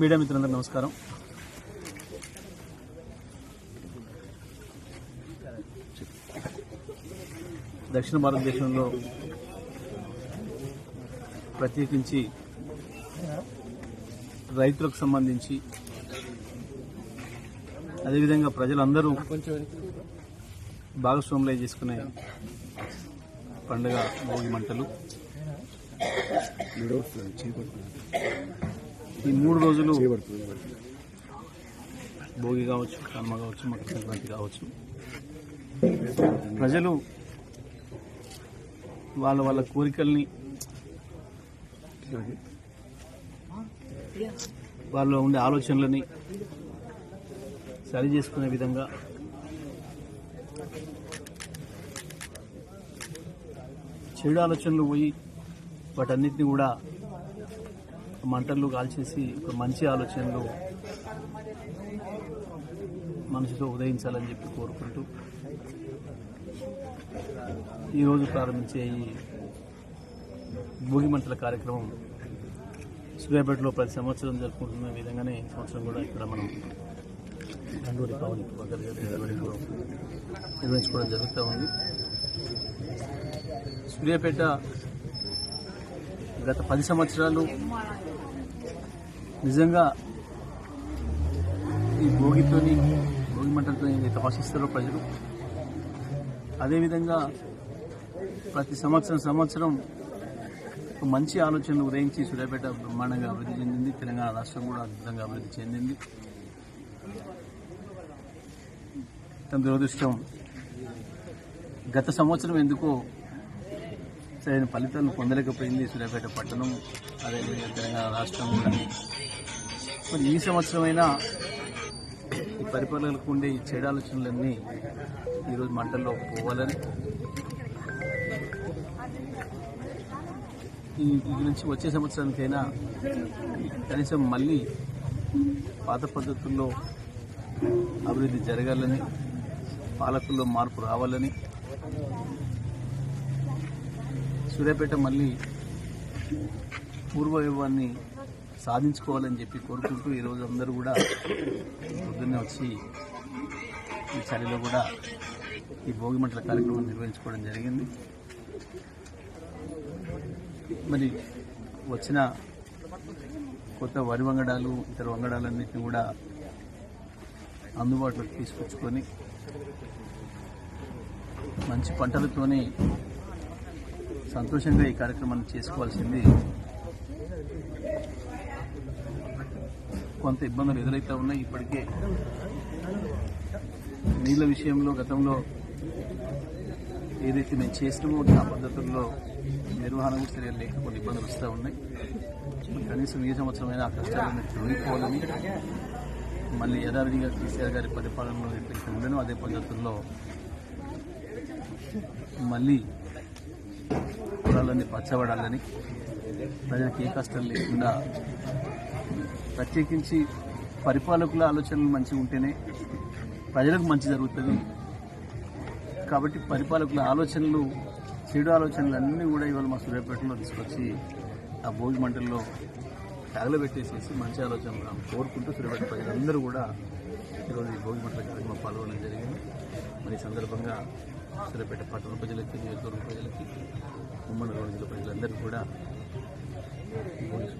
Media మిత్రులందరూ నమస్కారం. దక్షిణ భారతదేశంలో ప్రత్యేకించి రైతులకు సంబంధించి అదేవిధంగా ప్రజలందరూ భాగస్వాములై చేసుకునే పండుగ భోగి మంటలు. ఈ మూడు రోజులు భోగి కావచ్చు కర్మ కావచ్చు మకర సంక్రాంతి కావచ్చు. ప్రజలు వాళ్ళ వాళ్ళ కోరికల్ని వాళ్ళలో ఉండే ఆలోచనలని సరి చేసుకునే విధంగా చెడు ఆలోచనలు పోయి వాటన్నిటిని కూడా మంటలు కాల్చేసి ఒక మంచి ఆలోచనలు మనసులో ఉదయించాలని చెప్పి కోరుకుంటూ ఈరోజు ప్రారంభించే ఈ భోగి మంటల కార్యక్రమం సూర్యాపేటలో ప్రతి సంవత్సరం జరుపుకుంటున్న విధంగానే ఈ సంవత్సరం కూడా ఇక్కడ మనం దండూరి పవన్ నిర్వహించుకోవడం జరుగుతూ ఉంది. సూర్యాపేట గత పది సంవత్సరాలు నిజంగా ఈ భోగితోని భోగి మంటలతో ఏదైతే ఆశిస్తారో ప్రజలు అదేవిధంగా ప్రతి సంవత్సరం సంవత్సరం ఒక మంచి ఆలోచనలు ఉదయించి సూర్యాపేట బ్రహ్మాండంగా అభివృద్ధి చెందింది. తెలంగాణ రాష్ట్రం కూడా అద్భుతంగా అభివృద్ధి చెందింది. తన దురదృష్టం గత సంవత్సరం ఎందుకో సరైన ఫలితాలు పొందలేకపోయింది సూర్యాపేట పట్టణం అదేవిధంగా తెలంగాణ రాష్ట్రం కూడా మరి ఈ సంవత్సరమైనా ఈ పరిపాలనలకు ఉండే ఈ చెడు ఆలోచనలన్నీ ఈరోజు మంటల్లో పోవాలని ఈ నుంచి వచ్చే సంవత్సరానికైనా కనీసం మళ్ళీ పాత పద్ధతుల్లో అభివృద్ధి జరగాలని పాలకుల్లో మార్పు రావాలని సూర్యాపేట మళ్ళీ పూర్వవైభవాన్ని సాధించుకోవాలని చెప్పి కోరుకుంటూ ఈరోజు అందరూ కూడా పొద్దున్నే వచ్చి ఈ చలిలో కూడా ఈ భోగి మంటల కార్యక్రమం నిర్వహించుకోవడం జరిగింది. మరి వచ్చిన కొత్త వరి వంగడాలు ఇతర వంగడాలన్నింటినీ కూడా అందుబాటులోకి తీసుకొచ్చుకొని మంచి పంటలతోనే సంతోషంగా ఈ కార్యక్రమాన్ని చేసుకోవాల్సింది. కొంత ఇబ్బందులు ఎదురైతే ఉన్నాయి ఇప్పటికే. నీళ్ళ విషయంలో గతంలో ఏదైతే మేము చేసినామో ఆ పద్ధతుల్లో నిర్వహణ కూడా చర్యలు లేక కొన్ని ఇబ్బందులు వస్తూ ఉన్నాయి. కనీసం ఈ సంవత్సరమైన ఆ కష్టాలను తొలగిపోవాలని మళ్ళీ యథావిధిగా కేసీఆర్ గారి పరిపాలనలో ఎప్పుడైతే ఉండనో అదే పద్ధతుల్లో మళ్ళీ పొలాలన్నీ పచ్చబడాలని ప్రజలకు ఏ కష్టం లేకుండా ప్రత్యేకించి పరిపాలకుల ఆలోచనలు మంచిగా ఉంటేనే ప్రజలకు మంచి జరుగుతుంది. కాబట్టి పరిపాలకుల ఆలోచనలు చెడు ఆలోచనలు అన్నీ కూడా ఇవాళ మా సూర్యాపేటలో తీసుకొచ్చి ఆ భోగి మంటల్లో తగలబెట్టేసేసి మంచి ఆలోచనలు కోరుకుంటూ సూర్యాపేట ప్రజలందరూ కూడా ఈరోజు ఈ భోగి మంటల కార్యక్రమం పాల్గొనడం జరిగింది. మరి ఈ సందర్భంగా సూర్యాపేట పట్టణ ప్రజలకి నియోజకవర్గ ప్రజలకి ఉమ్మడి జిల్లా ప్రజలందరూ కూడా పోలీసు